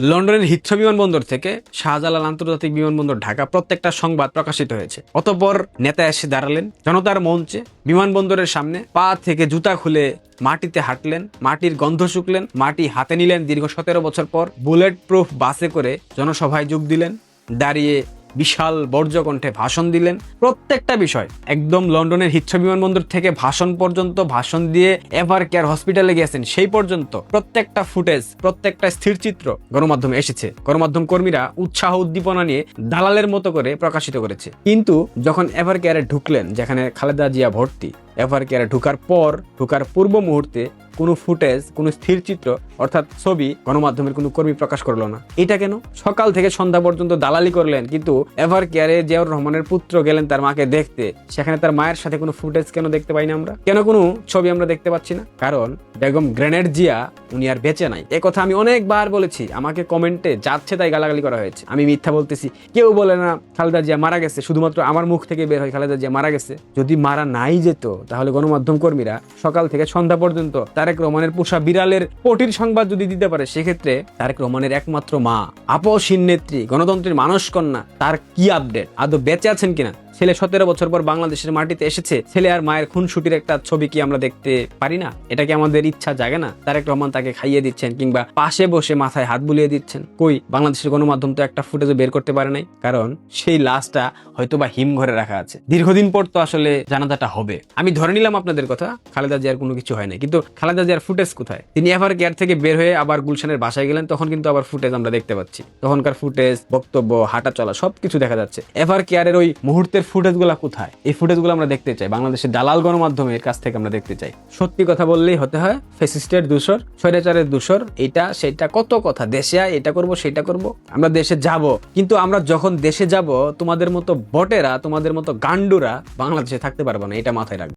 লন্ডনের হিচ্ছ বিমানবন্দর থেকে শাহজালাল আন্তর্জাতিক বিমানবন্দর ঢাকা প্রত্যেকটা সংবাদ প্রকাশিত হয়েছে। অতঃপর নেতা এসে দাঁড়ালেন। জনতার মঞ্চে বিমানবন্দরের সামনে পা থেকে জুতা খুলে মাটিতে হাঁটলেন, মাটির গন্ধ শুকলেন, মাটি হাতে নিলেন দীর্ঘ সতেরো বছর পর। বুলেট প্রুফ বাসে করে জনসভায় যোগ দিলেন। দাঁড়িয়ে বিশাল বর্জ্যকণ্ঠে ভাষণ দিলেন। প্রত্যেকটা বিষয়, একদম লন্ডনের হিথ্রো বিমানবন্দর থেকে ভাষণ পর্যন্ত ভাষণ দিয়ে এভার কেয়ার হসপিটালে গিয়েছেন, সেই পর্যন্ত প্রত্যেকটা ফুটেজ, প্রত্যেকটা স্থিরচিত্র গণমাধ্যমে এসেছে। গণমাধ্যম কর্মীরা উৎসাহ উদ্দীপনা নিয়ে দালালের মতো করে প্রকাশিত করেছে। কিন্তু যখন এভার কেয়ারে ঢুকলেন, যেখানে খালেদা জিয়া ভর্তি, এভার কেয়ারে ঢুকার পর, ঢুকার পূর্ব মুহূর্তে কোনো ফুটেজ, কোনো স্থির চিত্র, অর্থাৎ ছবি গণমাধ্যমের কোনো কর্মী প্রকাশ করল না। এটা কেন? সকাল থেকে সন্ধ্যা পর্যন্ত দালালি করলেন, কিন্তু এভার কেয়ারে জিয়াউর রহমানের পুত্র গেলেন তার মাকে দেখতে। সেখানে তার মায়ের সাথে কোনো ফুটেজ কেন দেখতে পাই না আমরা? কেন কোনো ছবি আমরা দেখতে পাচ্ছি না? কারণ বেগম গ্রেনেড জিয়া উনি আর বেঁচে নাই। এ কথা আমি অনেকবার বলেছি, আমাকে কমেন্টে যাচ্ছে তাই গালাগালি করা হয়েছে। আমি মিথ্যা বলতেছি। কেউ বলে না, খালেদা জিয়া মারা গেছে, শুধুমাত্র আমার মুখ থেকে বের হয় খালেদা জিয়া মারা গেছে। যদি মারা নাই যেত, তাহলে গণমাধ্যম কর্মীরা সকাল থেকে সন্ধ্যা পর্যন্ত তারেক রহমানের পোষা বিড়ালের পটির সংবাদ যদি দিতে পারে, সেক্ষেত্রে তারেক রহমানের একমাত্র মা আপসীন নেত্রী, গণতন্ত্রের মানস কন্যা তার কি আপডেট? আদৌ বেঁচে আছেন কিনা? ছেলে সতেরো বছর পর বাংলাদেশের মাটিতে এসেছে, ছেলে আর মায়ের খুনসুটির একটা ছবি কি আমরা দেখতে পারি না? এটা কি আমাদের ইচ্ছা জাগে না? তারেক রহমান তাকে খাইয়ে দিচ্ছেন কিংবা পাশে বসে মাথায় হাত বুলিয়ে দিচ্ছেন। কই, বাংলাদেশের গণমাধ্যম তো একটা ফুটেজও বের করতে পারে নাই। কারণ সেই লাশটা হয়তো বা হিমঘরে রাখা আছে। দীর্ঘদিন পর তো আসলে জানাজাটা হবে। আমি ধরে নিলাম আপনাদের কথা, খালেদা জিয়ার কোনো কিছু হয় না কিন্তু খালেদা জিয়ার ফুটেজ কোথায়? তিনি এভার কেয়ার থেকে বের হয়ে আবার গুলশানের বাসায় গেলেন, তখন কিন্তু আবার ফুটেজ আমরা দেখতে পাচ্ছি। তখনকার ফুটেজ, বক্তব্য, হাঁটা চলা, সবকিছু দেখা যাচ্ছে। এভার কেয়ারের ওই মুহূর্তের ফুটেজগুলা কোথায়? এই ফুটেজগুলো আমরা দেখতে চাই। বাংলাদেশের দালাল গণমাধ্যমের কাছ থেকে আমরা দেখতে চাই। সত্যি কথা বললেই হতে হয়, ফেসিস্টের দূষর, স্বৈরাচারের দূষর, এটা সেটা কত কথা? দেশে আয়, এটা করব, সেটা করব, আমরা দেশে যাব। কিন্তু আমরা যখন দেশে যাব, তোমাদের মতো বটেরা, তোমাদের মতো গান্ডুরা বাংলাদেশে থাকতে পারব না, এটা মাথায় রাখবে।